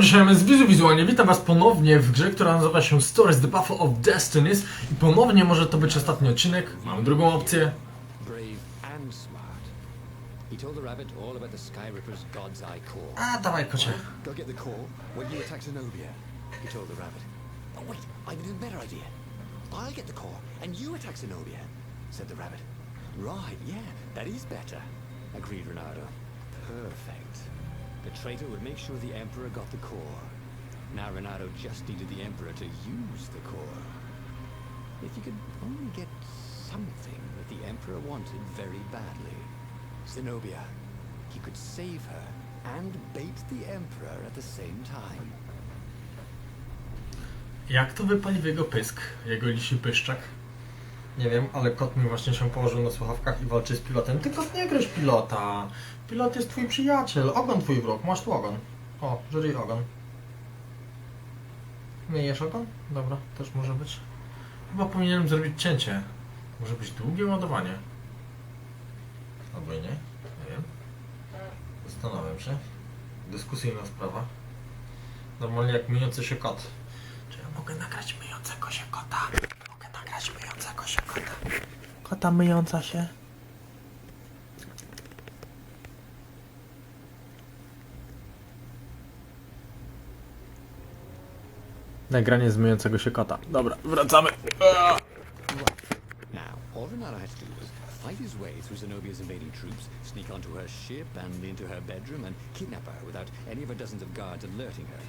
Dzisiaj mamy z Wizu Wizualnie. Witam was ponownie w grze, która nazywa się Stories The Battle of Destinies i ponownie może to być ostatni odcinek. Mam drugą opcję. A, dawaj kocie. Oh. I'll get the core and you attack Zenobia, said the rabbit. Right, yeah, that is better, agreed Renardo. The traitor would make sure the Emperor got the core. Now Renardo just needed the Emperor to use the core. If he could only get something that the Emperor wanted very badly. Zenobia. He could save her and bait the Emperor at the same time. Jak to wypali w jego pysk, jego lisi pyszczak? Nie wiem, ale kot mi właśnie się położył na słuchawkach i walczy z pilotem. Ty kot nie gryź pilota. Pilot jest twój przyjaciel. Ogon twój wróg. Masz tu ogon. O, żyj ogon. Myjesz ogon? Dobra, też może być. Chyba powinienem zrobić cięcie. Może być długie ładowanie. Albo nie. Nie wiem. Zastanawiam się. Dyskusyjna sprawa. Normalnie jak myjący się kot. Czy ja mogę nagrać myjącego się kota? Nagrać myjącego się kota. Kota myjąca się. Nagranie z myjącego się kota. Dobra, wracamy. Now, all Renata had to do was fight his way through Zenobia's invading troops, sneak onto her ship and into her bedroom, and kidnap her without any of her dozens of guards alerting her.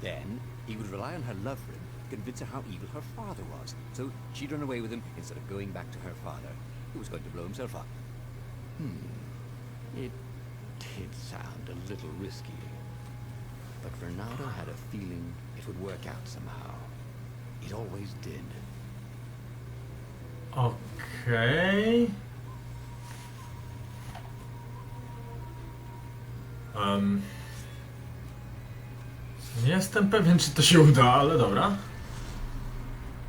Then, he would rely on her love for him convince her how evil her father was, so she'd run away with him instead of going back to her father, who was going to blow himself up. Hmm. It did sound a little risky. But Bernardo had a feeling it would work out somehow. It always did. Okej. Em, nie jestem pewien, czy to się uda, ale dobra.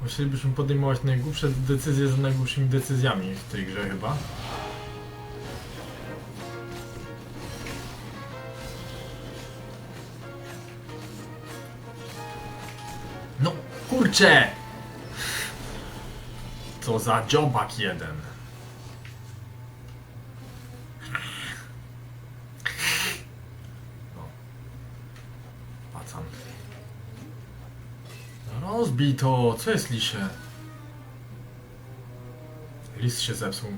Musielibyśmy podejmować najgłupsze decyzje z najgłupszymi decyzjami w tej grze chyba. No kurczę! Co za dziobak jeden. No. Pacan. No Rozbij to, co jest lisie? Lis się zepsuł.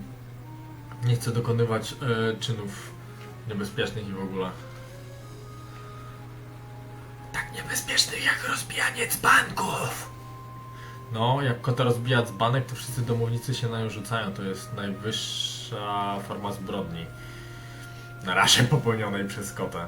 Nie chcę dokonywać e, czynów niebezpiecznych i w ogóle. Tak niebezpiecznych jak rozbijanie dzbanków. No, jak kota rozbija dzbanek, to wszyscy domownicy się na nią rzucają. To jest najwyższa forma zbrodni. Na razie popełnionej przez kotę.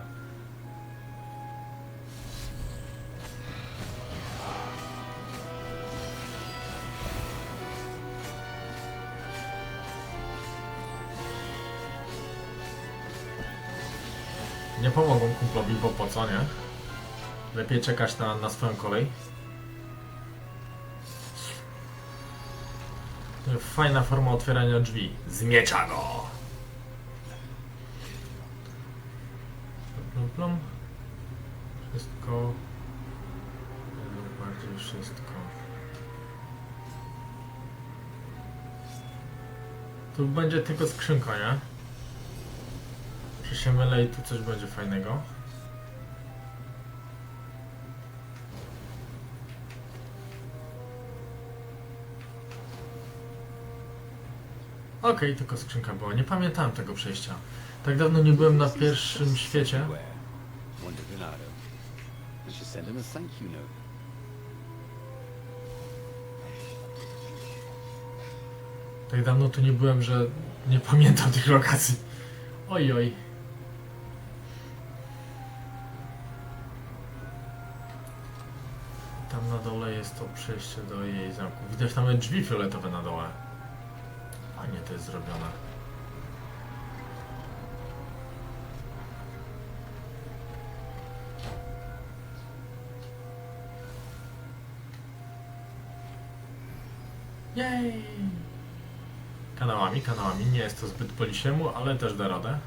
Nie pomogą kumplowi, bo po co, nie? Lepiej czekać na, na swoją kolej. Fajna forma otwierania drzwi. Z miecza go! Plum, plum. Wszystko. Bardziej wszystko. Tu będzie tylko skrzynka, nie? Się mylę i tu coś będzie fajnego? Okej, tylko skrzynka była. Nie pamiętałem tego przejścia. Tak dawno nie byłem na pierwszym świecie. Tak dawno tu nie byłem, że nie pamiętam tych lokacji. Oj, oj. To przejście do jej zamku. Widać tam drzwi fioletowe na dole. Fajnie to jest zrobione. Jej! Kanałami, kanałami. Nie jest to zbyt po lisiemu, ale też da radę.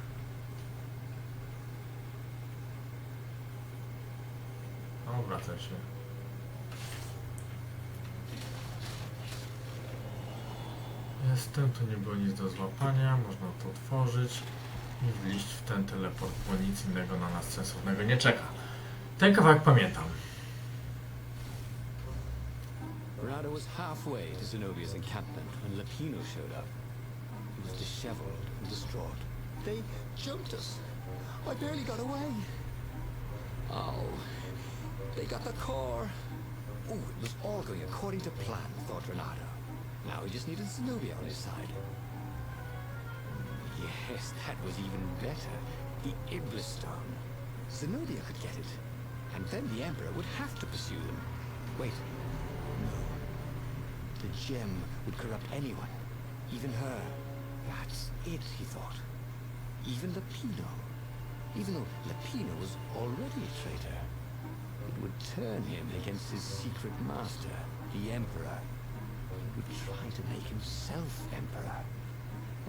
obracaj się. Jestem, tu nie było nic do złapania, można to otworzyć i wliść w ten teleport, bo nic innego na nas sensownego nie czeka. Ten kawałek pamiętam. Bernardo was halfway to Zenobia's encampment when showed up. He was disheveled and distraught. They jumped us. I barely got away. Oh, they got the core. Oh, it was all going according to plan, thought. Now he just needed Zenobia on his side. Yes, that was even better. The Iblis Stone. Zenobia could get it. And then the Emperor would have to pursue them. Wait. No. The gem would corrupt anyone. Even her. That's it, he thought. Even Lapino. Even though Lapino was already a traitor. It would turn him against his secret master, the Emperor. Would try to make himself Emperor.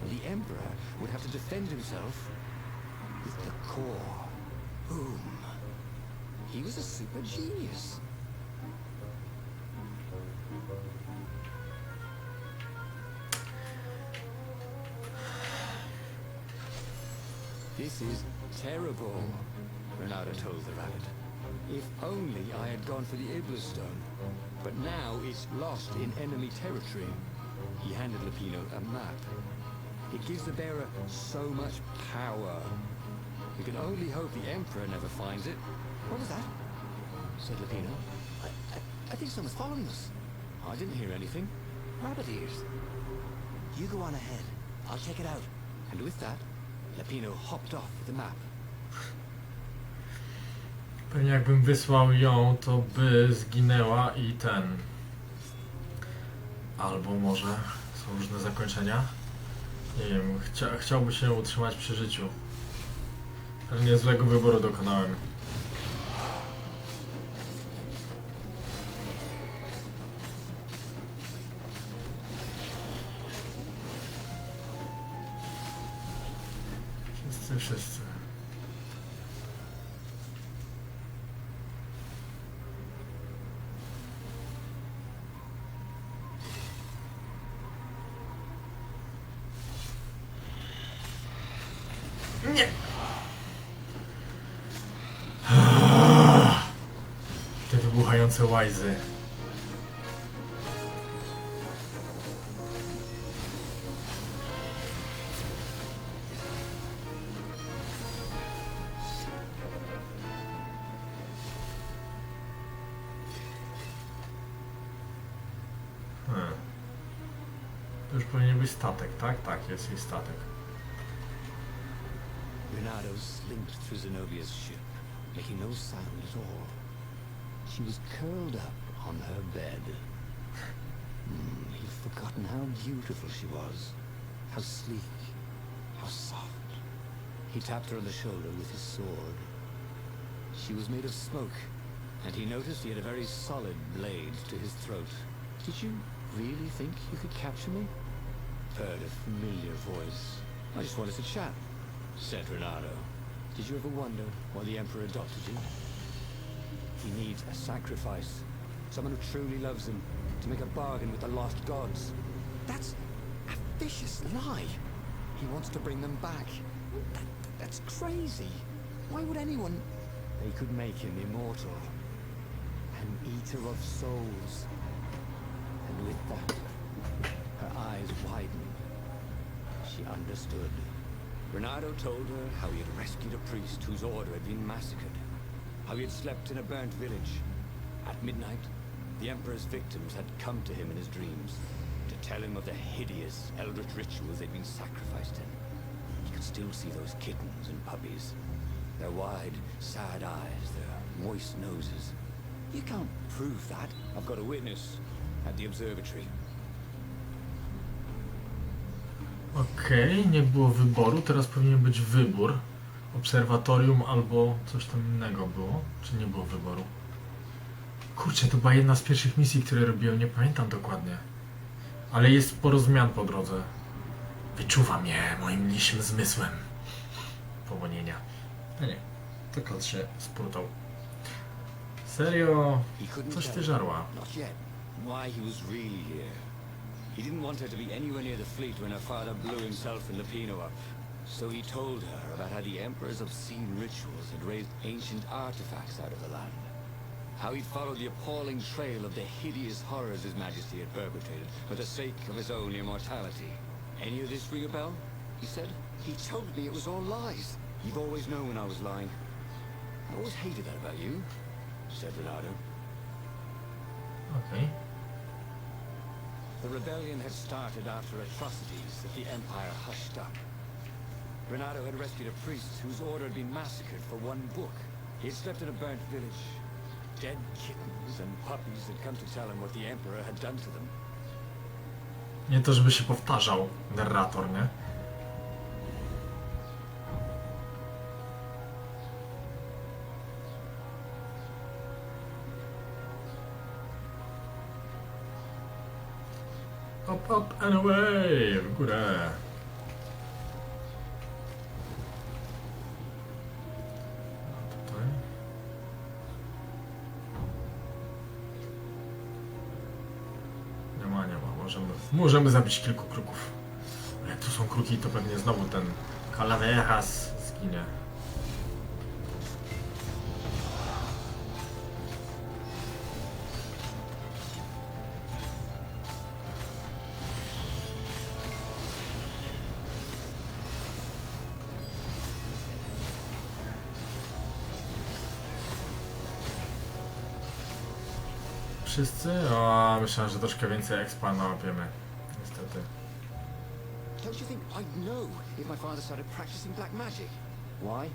And the Emperor would have to defend himself with the core. Boom. He was a super genius. This is terrible, Renato told the rabbit. If only I had gone for the Iblis stone. But now it's lost in enemy territory. He handed Lupino a map. It gives the bearer so much power. We can only hope the Emperor never finds it. What was that? said Lupino. I, I, I think someone's following us. I didn't hear anything. Rabbit ears. You go on ahead. I'll check it out. And with that, Lapino hopped off with the map. Pewnie jakbym wysłał ją, to by zginęła i ten. Albo może są różne zakończenia. Nie wiem, chcia, chciałby się utrzymać przy życiu. Ale niezłego wyboru dokonałem. Wszyscy, wszyscy. Nie! Wybuchające łajzy. Hmm. Powinien być statek, tak? Tak, jest jej statek. Renato slinked through Zenobia's ship, making no sound at all. She was curled up on her bed. Hmm, he'd forgotten how beautiful she was, how sleek, how soft. He tapped her on the shoulder with his sword. She was made of smoke, and he noticed he had a very solid blade to his throat. Did you really think you could capture me? Heard a familiar voice. I just wanted to chat, said Renato. Did you ever wonder why the Emperor adopted you? He needs a sacrifice. Someone who truly loves him, to make a bargain with the lost gods. That's a vicious lie. He wants to bring them back. That, that's crazy. Why would anyone... They could make him immortal. An eater of souls. And with that, her eyes widened. She understood. Renato told her how he had rescued a priest whose order had been massacred. How he had slept in a burnt village. At midnight, the Emperor's victims had come to him in his dreams to tell him of the hideous eldritch rituals they'd been sacrificed in. He could still see those kittens and puppies. Their wide, sad eyes, their moist noses. You can't prove that. I've got a witness at the observatory. Okej, nie było wyboru, teraz powinien być wybór. Obserwatorium albo coś tam innego było. Czy nie było wyboru? Kurczę, to była jedna z pierwszych misji, które robiłem, nie pamiętam dokładnie. Ale jest sporo zmian po drodze. Wyczuwam je moim liśm zmysłem. Powonienia. No nie, to kot się sprutał. Serio? Coś ty żarła. Why he was really here. He didn't want her to be anywhere near the fleet when her father blew himself and Lupino up. So he told her about how the Emperor's obscene rituals had raised ancient artifacts out of the land. How he'd followed the appalling trail of the hideous horrors His Majesty had perpetrated for the sake of his own immortality. Any of this ring a bell? He said. He told me it was all lies. You've always known when I was lying. I always hated that about you, said Renato. Okay. The rebellion had started after atrocities that the Empire hushed up. Renato had rescued a priest whose order had been massacred for one book. He had slept in a burnt village. Dead kittens and puppies had come to tell him what the Emperor had done to them. Nie to, żeby się powtarzał narrator, nie? Up, up and away! W górę! Możemy, zabić kilku kruków. Jak tu są kruki, to pewnie znowu ten Calaveras zginie. Wszyscy? O, myślałem, że troszkę więcej expa nałapiemy. Niestety. Don't you think I'd know if my father started practicing black magic? Why?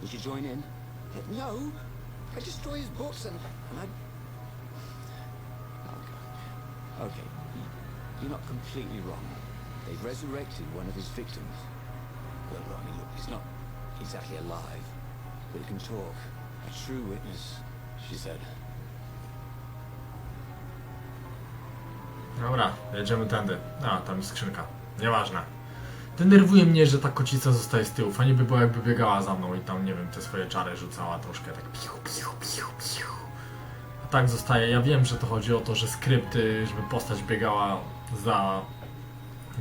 Would you join in? Uh, no. I'd destroy his books and, and I'd... Okay. okay. You're not completely wrong. They've resurrected one of his victims. Well, I mean, look, he's not exactly alive, but he can talk. A true witness, she said. Dobra, jedziemy tędy. A, tam jest skrzynka. Nieważne. Denerwuje mnie, że ta kocica zostaje z tyłu. Fajnie by było, jakby biegała za mną i tam, nie wiem, te swoje czary rzucała troszkę tak piu, piu, piu, piu. A tak zostaje. Ja wiem, że to chodzi o to, że skrypty, żeby postać biegała za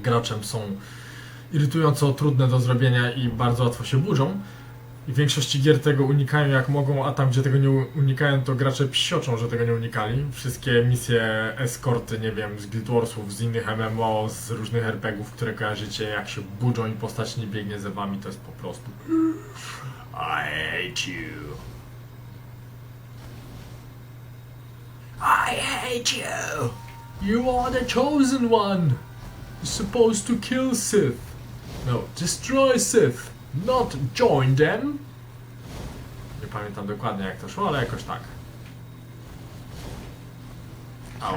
graczem są irytująco trudne do zrobienia i bardzo łatwo się burzą. I w większości gier tego unikają jak mogą, a tam gdzie tego nie unikają, to gracze psioczą, że tego nie unikali. Wszystkie misje eskorty, nie wiem, z Guild Warsów, z innych MMO, z różnych RPGów, które kojarzycie, jak się burzą i postać nie biegnie za wami, to jest po prostu I hate you. I hate you. You are the chosen one. You're supposed to kill Sith. No, destroy Sith, not join them. Nie pamiętam dokładnie jak to szło, ale jakoś tak. Au,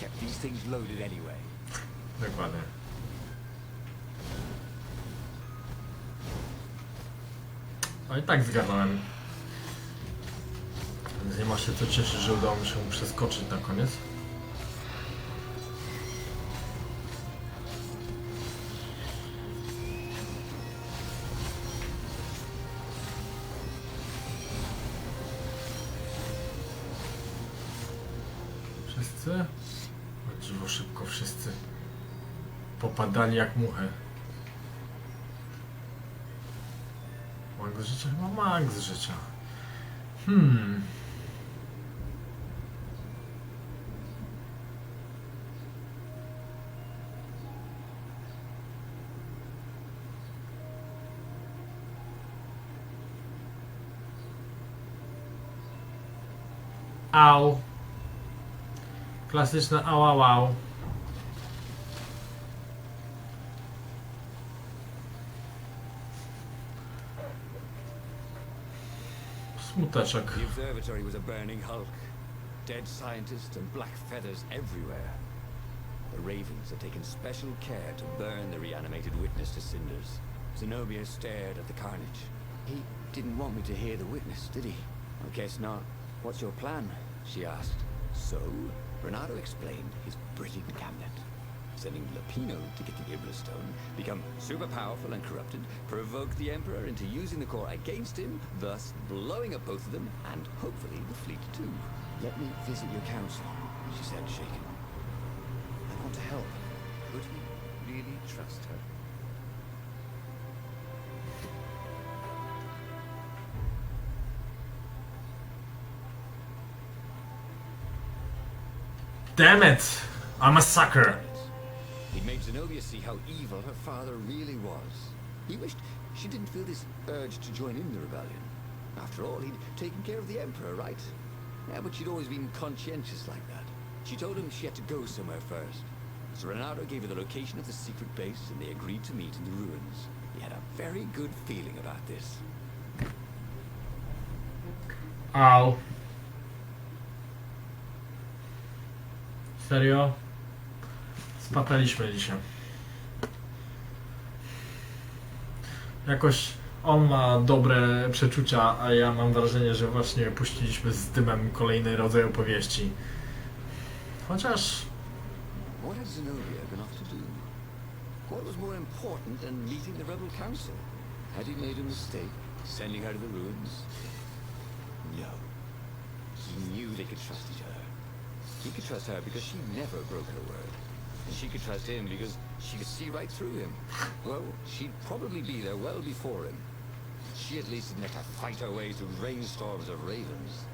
kept these things loaded anyway? dokładnie. No i tak zgadnąłem. Więc nie ma się co cieszyć, że udało mi się przeskoczyć na koniec. Wszyscy? O dziwo szybko wszyscy popadali jak muchy. Max życia? Chyba max życia. Hmm. Au. Klasyczne au, au, au. Smuteczek. The observatory was a burning hulk. Dead scientists and black feathers everywhere. The Ravens had taken special care to burn the reanimated witness to cinders. Zenobia stared at the carnage. He didn't want me to hear the witness, did he? I guess not. What's your plan? She asked. So, Renato explained his brilliant cabinet. sending Lapino to get the Iblis Stone, become super powerful and corrupted, provoke the Emperor into using the core against him, thus blowing up both of them, and hopefully the fleet too. Let me visit your council, she said, shaken. I want to help. Could he really trust her? Damn it! I'm a sucker! He made Zenobia see how evil her father really was. He wished she didn't feel this urge to join in the rebellion. After all, he'd taken care of the Emperor, right? Yeah, but she'd always been conscientious like that. She told him she had to go somewhere first. So Renato gave her the location of the secret base, and they agreed to meet in the ruins. He had a very good feeling about this. Au. Serio? Spataliśmy dzisiaj. Jakoś on ma dobre przeczucia, a ja mam wrażenie, że właśnie puściliśmy z dymem kolejny rodzaj opowieści. Chociaż What had Zenobia been off to do? What was more important than meeting the rebel council? Had he made a mistake, sending her to the ruins? No. He knew they could trust each other. He could trust her because she never broke her word. And she could trust him because she could see right through him. Well, she'd probably be there well before him. She at least didn't have to fight her way through rainstorms of ravens.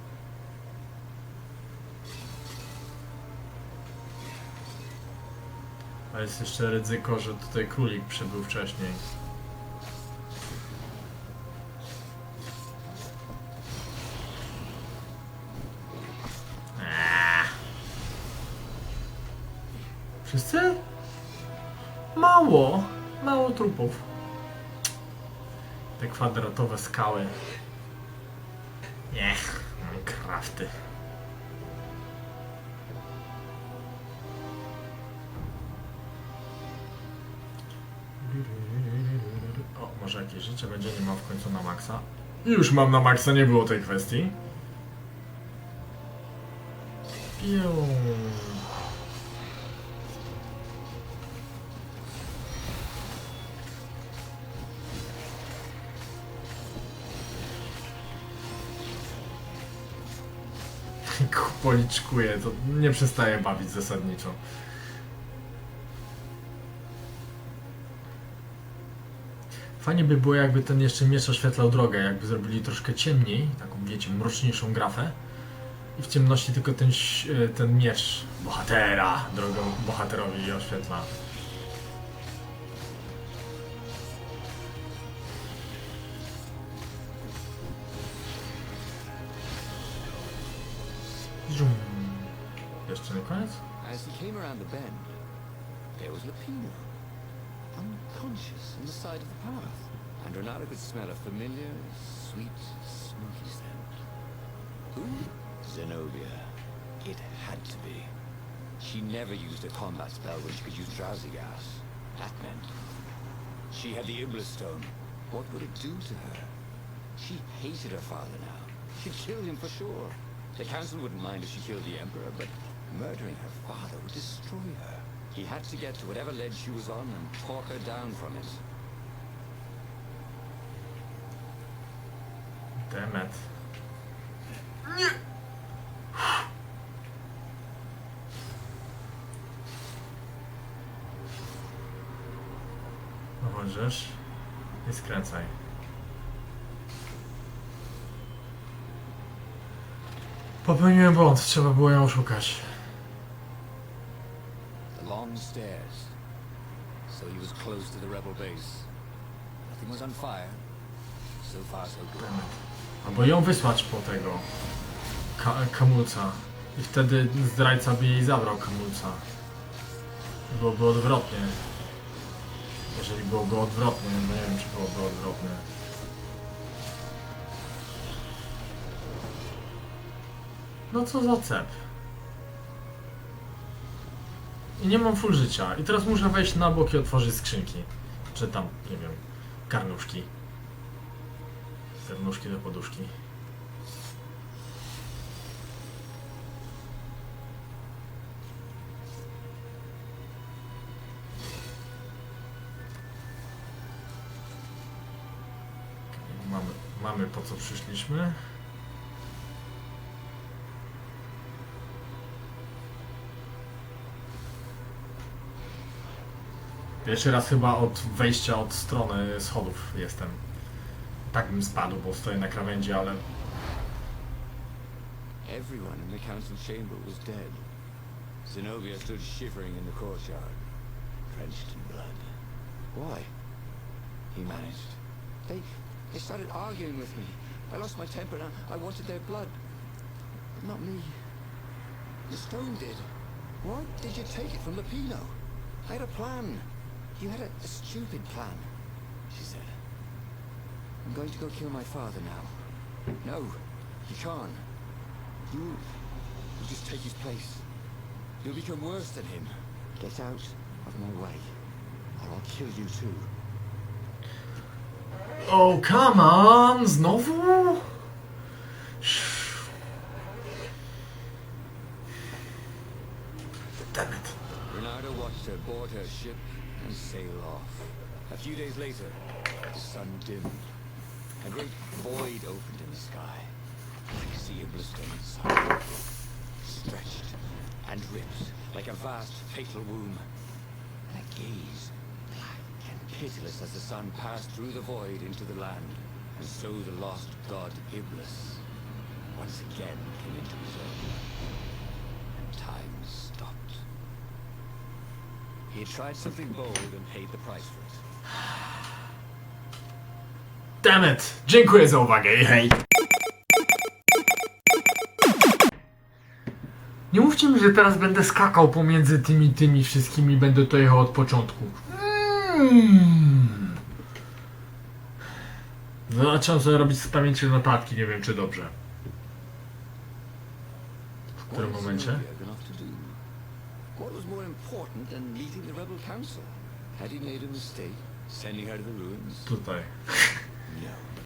A jest jeszcze ryzyko, że tutaj królik przybył wcześniej. Te kwadratowe skały. Niech. Krafty. O, może jakieś życie będzie, nie mam w końcu na maksa. Już mam na maksa, nie było tej kwestii. Piu. Policzkuję, to nie przestaje bawić zasadniczo. Fajnie by było, jakby ten jeszcze miecz oświetlał drogę, jakby zrobili troszkę ciemniej, taką wiecie, mroczniejszą grafę. I w ciemności tylko ten, e, ten miecz bohatera drogą bohaterowi oświetla. Jeszcze nie koniec? As he came around the bend, there was Lapino, unconscious on the side of the path. And Renata could smell a familiar, sweet, smoky scent. Who? Zenobia. It had to be. She never used a combat spell when she could use drowsy gas. That meant she had the Iblis Stone. What would it do to her? She hated her father now. She'd kill him for sure. The council wouldn't mind if she killed the Emperor, but murdering her father would destroy her. He had to get to whatever ledge she was on and talk her down from it. Damn it. Możesz. I skręcaj. Popełniłem błąd, trzeba było ją oszukać. The long stairs. So he was close to the rebel base. Nothing was on fire. So far, so good. Albo ją wysłać po tego ka kamulca. I wtedy zdrajca by jej zabrał kamulca. Byłoby odwrotnie. Jeżeli byłoby odwrotnie, no nie wiem czy byłoby odwrotnie. No co za cep. I nie mam full życia. I teraz muszę wejść na bok i otworzyć skrzynki. Czy tam, nie wiem, karnuszki. Sernuszki do poduszki. Mamy, mamy po co przyszliśmy. Pierwszy raz chyba od wejścia od strony schodów jestem. Tak bym spadł, bo stoję na krawędzi, ale Everyone in the council chamber was dead. Zenobia stood shivering in the courtyard, drenched in blood. Why? He managed. They, they started arguing with me. I lost my temper and I, wanted their blood. Not me. The stone did. Why did you take it from Lupino? I had a plan. You had a, a stupid plan, she said. I'm going to go kill my father now. No, you can't. You will just take his place. You'll become worse than him. Get out of my way, or I'll kill you too. Oh, come on! Znowu? Damn it. Renardo watched her board her ship and sail off. A few days later, the sun dimmed. A great void opened in the sky, like a sea of blistering sun. Stretched and ripped like a vast fatal womb. And a gaze, black and pitiless as the sun passed through the void into the land. And so the lost god Iblis once again came into his own. And time stopped. It! Dziękuję za uwagę i hej! Nie mówcie mi, że teraz będę skakał pomiędzy tymi, tymi wszystkimi, będę to jechał od początku. Mm. Zacząłem sobie robić z pamięci notatki, nie wiem czy dobrze. W którym momencie? Important than meeting the rebel council? Had he made a mistake, sending her to the ruins? Tutaj. No.